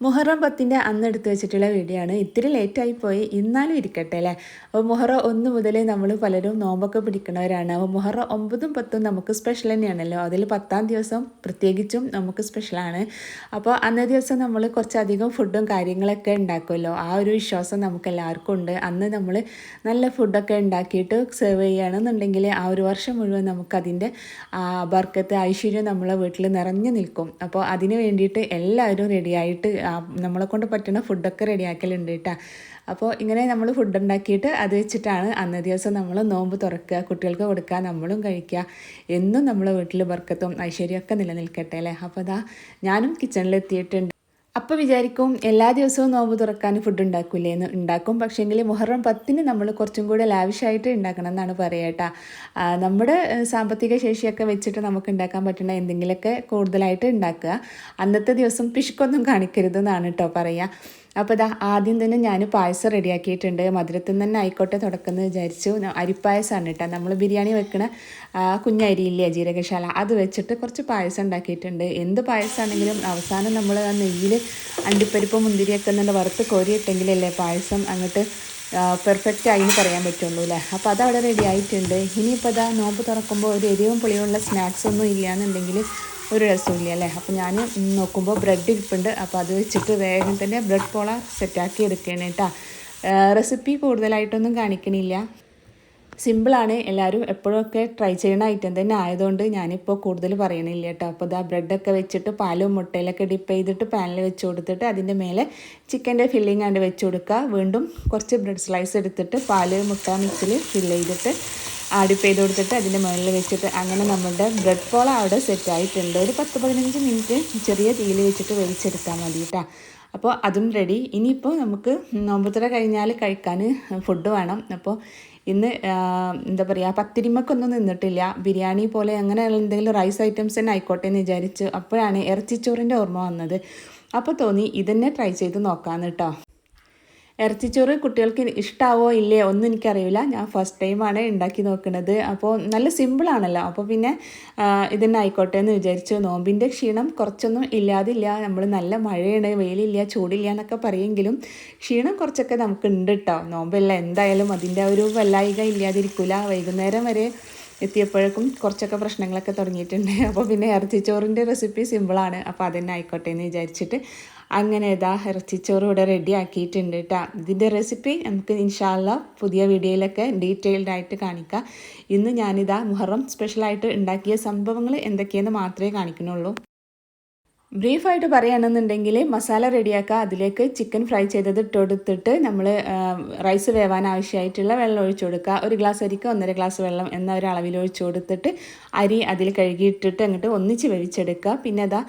മുഹറം പത്തിന്റെ അന്ന് എടുത്ത് വെച്ചിട്ടുള്ള വീഡിയോ ആണ് ഇത്തിരി ലേറ്റായി പോയി. ഇന്നാലും ഇരിക്കട്ടെ അല്ലേ? അപ്പോൾ മുഹറം ഒന്ന് മുതലേ നമ്മൾ പലരും നോമ്പൊക്കെ പിടിക്കുന്നവരാണ്. അപ്പോൾ മുഹറം ഒമ്പതും പത്തും നമുക്ക് സ്പെഷ്യൽ തന്നെയാണല്ലോ. അതിൽ പത്താം ദിവസം പ്രത്യേകിച്ചും നമുക്ക് സ്പെഷ്യലാണ് അപ്പോൾ അന്നേ ദിവസം നമ്മൾ കുറച്ചധികം ഫുഡും കാര്യങ്ങളൊക്കെ ഉണ്ടാക്കുമല്ലോ. ആ ഒരു വിശ്വാസം നമുക്ക് എല്ലാവർക്കും ഉണ്ട്. അന്ന് നമ്മൾ നല്ല ഫുഡൊക്കെ ഉണ്ടാക്കിയിട്ട് സെർവ് ചെയ്യുകയാണെന്നുണ്ടെങ്കിൽ ആ ഒരു വർഷം മുഴുവൻ നമുക്കതിന്റെ ബർക്കത്ത് ഐശ്വര്യം നമ്മളെ വീട്ടിൽ നിറഞ്ഞു നിൽക്കും. അപ്പോൾ അതിന് വേണ്ടിയിട്ട് എല്ലാവരും റെഡിയായിട്ട് നമ്മളെ കൊണ്ട് പറ്റുന്ന ഫുഡൊക്കെ റെഡിയാക്കലുണ്ട് കേട്ടോ അപ്പോൾ ഇങ്ങനെ നമ്മൾ ഫുഡ് ഉണ്ടാക്കിയിട്ട് അത് വെച്ചിട്ടാണ് അന്നേ ദിവസം നമ്മൾ നോമ്പ് തുറക്കുക കുട്ടികൾക്ക് കൊടുക്കുക നമ്മളും കഴിക്കുക. എന്നും നമ്മളെ വീട്ടിൽ ബർക്കത്തും ഐശ്വര്യമൊക്കെ നിലനിൽക്കട്ടെ അല്ലേ? അപ്പോൾ അതാ ഞാനും കിച്ചണിലെത്തിയിട്ടുണ്ട് അപ്പോൾ വിചാരിക്കും എല്ലാ ദിവസവും നോമ്പ് തുറക്കാൻ ഫുഡ് ഉണ്ടാക്കില്ലേ എന്ന് ഉണ്ടാക്കും. പക്ഷേങ്കിൽ മുഹറം പത്തിന് നമ്മൾ കുറച്ചും കൂടെ ലാവിഷായിട്ട് ഉണ്ടാക്കണം എന്നാണ് പറയട്ടാ നമ്മുടെ സാമ്പത്തിക ശേഷിയൊക്കെ വെച്ചിട്ട് നമുക്ക് ഉണ്ടാക്കാൻ പറ്റുന്ന എന്തെങ്കിലുമൊക്കെ കൂടുതലായിട്ട് ഉണ്ടാക്കുക. അന്നത്തെ ദിവസം പിശുക്കൊന്നും കാണിക്കരുത് എന്നാണ് കേട്ടോ പറയുക അപ്പോൾ ഇതാ ആദ്യം തന്നെ ഞാൻ പായസം റെഡിയാക്കിയിട്ടുണ്ട്. മധുരത്തിൽ തന്നെ ആയിക്കോട്ടെ തുടക്കുന്നത് വിചാരിച്ചു. അരിപ്പായസമാണ് കേട്ടോ നമ്മൾ ബിരിയാണി വെക്കണ കുഞ്ഞരിയില്ലേ ജീരകശാല. അത് വെച്ചിട്ട് കുറച്ച് പായസം ഉണ്ടാക്കിയിട്ടുണ്ട്. എന്ത് പായസമാണെങ്കിലും അവസാനം നമ്മൾ ആ നെയ്യിൽ അണ്ടിപ്പരിപ്പ് മുന്തിരിയൊക്കെ നല്ല വറുത്ത് കോരിയിട്ടെങ്കിലല്ലേ പായസം അങ്ങോട്ട് പെർഫെക്റ്റ് ആയി പറയാൻ പറ്റുള്ളൂ അല്ലേ അപ്പോൾ അതവിടെ റെഡി ആയിട്ടുണ്ട്. ഇനിയിപ്പോൾ അതാ നോമ്പ് തുറക്കുമ്പോൾ ഒരു എരിവും പുളിയുമുള്ള സ്നാക്സ് ഒന്നും ഇല്ലയെന്നുണ്ടെങ്കിൽ ഒരു രസമില്ല അല്ലേ? അപ്പോൾ ഞാൻ നോക്കുമ്പോൾ ബ്രെഡ് ഇരിപ്പുണ്ട്. അപ്പോൾ അത് വെച്ചിട്ട് വേഗം തന്നെ ബ്രെഡ് പോള സെറ്റാക്കി എടുക്കുകയാണ് കേട്ടോ റെസിപ്പി കൂടുതലായിട്ടൊന്നും കാണിക്കണില്ല. സിമ്പിളാണ് എല്ലാവരും എപ്പോഴൊക്കെ ട്രൈ ചെയ്യുന്ന ഐറ്റം തന്നെ ആയതുകൊണ്ട് ഞാനിപ്പോൾ കൂടുതൽ പറയണില്ല കേട്ടോ അപ്പോൾ ഇതാ ബ്രെഡൊക്കെ വെച്ചിട്ട് പാലും മുട്ടയിലൊക്കെ ഡിപ്പ് ചെയ്തിട്ട് പാനിൽ വെച്ച് കൊടുത്തിട്ട് അതിന്റെ മേലെ ചിക്കന്റെ ഫില്ലിംഗ് ആണ്ട് വെച്ച് കൊടുക്കുക വീണ്ടും കുറച്ച് ബ്രെഡ് സ്ലൈസ് എടുത്തിട്ട് പാൽ മുട്ട മിക്സിൽ ഫില്ല് ചെയ്തിട്ട് ആഡിപ്പ് ചെയ്ത് കൊടുത്തിട്ട് അതിന്റെ മുകളിൽ വെച്ചിട്ട് അങ്ങനെ നമ്മളുടെ ബ്രെഡ് പോൾ അവിടെ സെറ്റ് ആയിട്ടുണ്ട്. ഒരു പത്ത് പതിനഞ്ച് മിനിറ്റ് ചെറിയ തീയിൽ വെച്ചിട്ട് വേവിച്ചെടുത്താൽ മതി കേട്ടോ. അപ്പോൾ അതും റെഡി ഇനിയിപ്പോൾ നമുക്ക് നോമ്പുത്തറ കഴിഞ്ഞാൽ കഴിക്കാൻ ഫുഡ് വേണം. അപ്പോൾ ഇന്ന് എന്താ പറയുക പത്തിരിമക്കൊന്നും നിന്നിട്ടില്ല. ബിരിയാണി പോലെ അങ്ങനെയുള്ള എന്തെങ്കിലും റൈസ് ഐറ്റംസ് തന്നെ ആയിക്കോട്ടെ എന്ന് വിചാരിച്ചു അപ്പോഴാണ് ഇറച്ചിച്ചോറിന്റെ ഓർമ്മ വന്നത്. അപ്പോൾ തോന്നി ഇതന്നെ ട്രൈ ചെയ്ത് നോക്കാമെന്ന് കേട്ടോ. ഇറച്ചിച്ചോറ് കുട്ടികൾക്ക് ഇഷ്ടാവോ ഇല്ലേ ഒന്നും എനിക്കറിയില്ല. ഞാൻ ഫസ്റ്റ് ടൈമാണ് ഉണ്ടാക്കി നോക്കുന്നത് അപ്പോൾ നല്ല സിമ്പിളാണല്ലോ അപ്പോൾ പിന്നെ ഇതന്നെ ആയിക്കോട്ടെ എന്ന് വിചാരിച്ചു. നോമ്പിന്റെ ക്ഷീണം കുറച്ചൊന്നും ഇല്ലാതില്ല. നമ്മൾ നല്ല മഴയാണ് വെയിലില്ല ചൂടില്ല എന്നൊക്കെ പറയുമെങ്കിലും ക്ഷീണം കുറച്ചൊക്കെ നമുക്ക് ഉണ്ട് കേട്ടോ നോമ്പല്ല. എന്തായാലും അതിന്റെ ഒരു വല്ലായിക ഇല്ലാതിരിക്കില്ല വൈകുന്നേരം വരെ എത്തിയപ്പോഴേക്കും കുറച്ചൊക്കെ പ്രശ്നങ്ങളൊക്കെ തുടങ്ങിയിട്ടുണ്ട്. അപ്പോൾ പിന്നെ ഇറച്ചിച്ചോറിന്റെ റെസിപ്പി സിമ്പിളാണ് അപ്പോൾ അതന്നെ ആയിക്കോട്ടെ എന്ന് വിചാരിച്ചിട്ട് അങ്ങനെ ഇതാ ഇറച്ചിച്ചോറ് ഇവിടെ റെഡി ആക്കിയിട്ടുണ്ട് കേട്ടോ ഇതിന്റെ റെസിപ്പി നമുക്ക് ഇൻഷാല്ല പുതിയ വീഡിയോയിലൊക്കെ ഡീറ്റെയിൽഡ് ആയിട്ട് കാണിക്കാം. ഇന്ന് ഞാനിതാ മുഹറം സ്പെഷ്യലായിട്ട് ഉണ്ടാക്കിയ സംഭവങ്ങൾ എന്തൊക്കെയെന്ന് മാത്രമേ കാണിക്കുന്നുള്ളൂ. ബ്രീഫായിട്ട് പറയുകയാണെന്നുണ്ടെങ്കിൽ മസാല റെഡിയാക്കുക അതിലേക്ക് ചിക്കൻ ഫ്രൈ ചെയ്തത് ഇട്ടെടുത്തിട്ട് നമ്മൾ റൈസ് വേവാൻ ആവശ്യമായിട്ടുള്ള വെള്ളം ഒഴിച്ചു കൊടുക്കുക. ഒരു ഗ്ലാസ് അരിക്ക് ഒന്നര ഗ്ലാസ് വെള്ളം എന്ന ഒരു അളവിൽ ഒഴിച്ചു കൊടുത്തിട്ട് അരി അതിൽ കഴുകിയിട്ടിട്ട് അങ്ങോട്ട് ഒന്നിച്ച് വേവിച്ചെടുക്കുക. പിന്നെ അതാ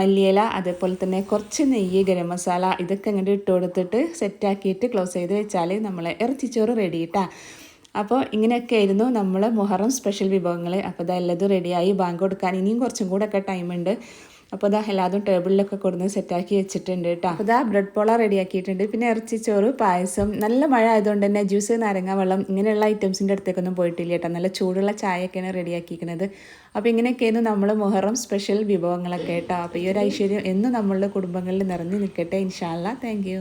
മല്ലിയില അതേപോലെ തന്നെ കുറച്ച് നെയ്യ് ഗരം മസാല ഇതൊക്കെ അങ്ങോട്ട് ഇട്ട് കൊടുത്തിട്ട് സെറ്റാക്കിയിട്ട് ക്ലോസ് ചെയ്ത് വെച്ചാൽ നമ്മൾ ഇറച്ചിച്ചോറ് റെഡി ഇട്ടാ അപ്പോൾ ഇങ്ങനെയൊക്കെ ആയിരുന്നു നമ്മൾ മുഹറം സ്പെഷ്യൽ വിഭവങ്ങൾ അപ്പോൾ ഇതെല്ലതും റെഡിയായി ബാങ്ക് കൊടുക്കാൻ ഇനിയും കുറച്ചും കൂടെ ഒക്കെ ടൈമുണ്ട് അപ്പോൾ ഇതാ എല്ലാതും ടേബിളിലൊക്കെ കൊടുന്ന് സെറ്റാക്കി വെച്ചിട്ടുണ്ട് കേട്ടോ അപ്പോൾ ഇതാ ബ്രെഡ് പോള റെഡിയാക്കിയിട്ടുണ്ട് പിന്നെ ഇറച്ചി ചോറ് പായസം നല്ല മഴ ആയതുകൊണ്ട് തന്നെ ജ്യൂസ് നാരങ്ങ വെള്ളം ഇങ്ങനെയുള്ള ഐറ്റംസിന്റെ അടുത്തേക്കൊന്നും പോയിട്ടില്ല കേട്ടോ നല്ല ചൂടുള്ള ചായയൊക്കെയാണ് റെഡിയാക്കിയിരിക്കുന്നത് അപ്പോൾ ഇങ്ങനെയൊക്കെയായിരുന്നു നമ്മൾ മുഹറം സ്പെഷ്യൽ വിഭവങ്ങളൊക്കെ കേട്ടോ അപ്പോൾ ഈ ഒരു ഐശ്വര്യം എന്നും നമ്മളുടെ കുടുംബങ്ങളിൽ നിറഞ്ഞു നിൽക്കട്ടെ ഇൻഷാല്ല താങ്ക്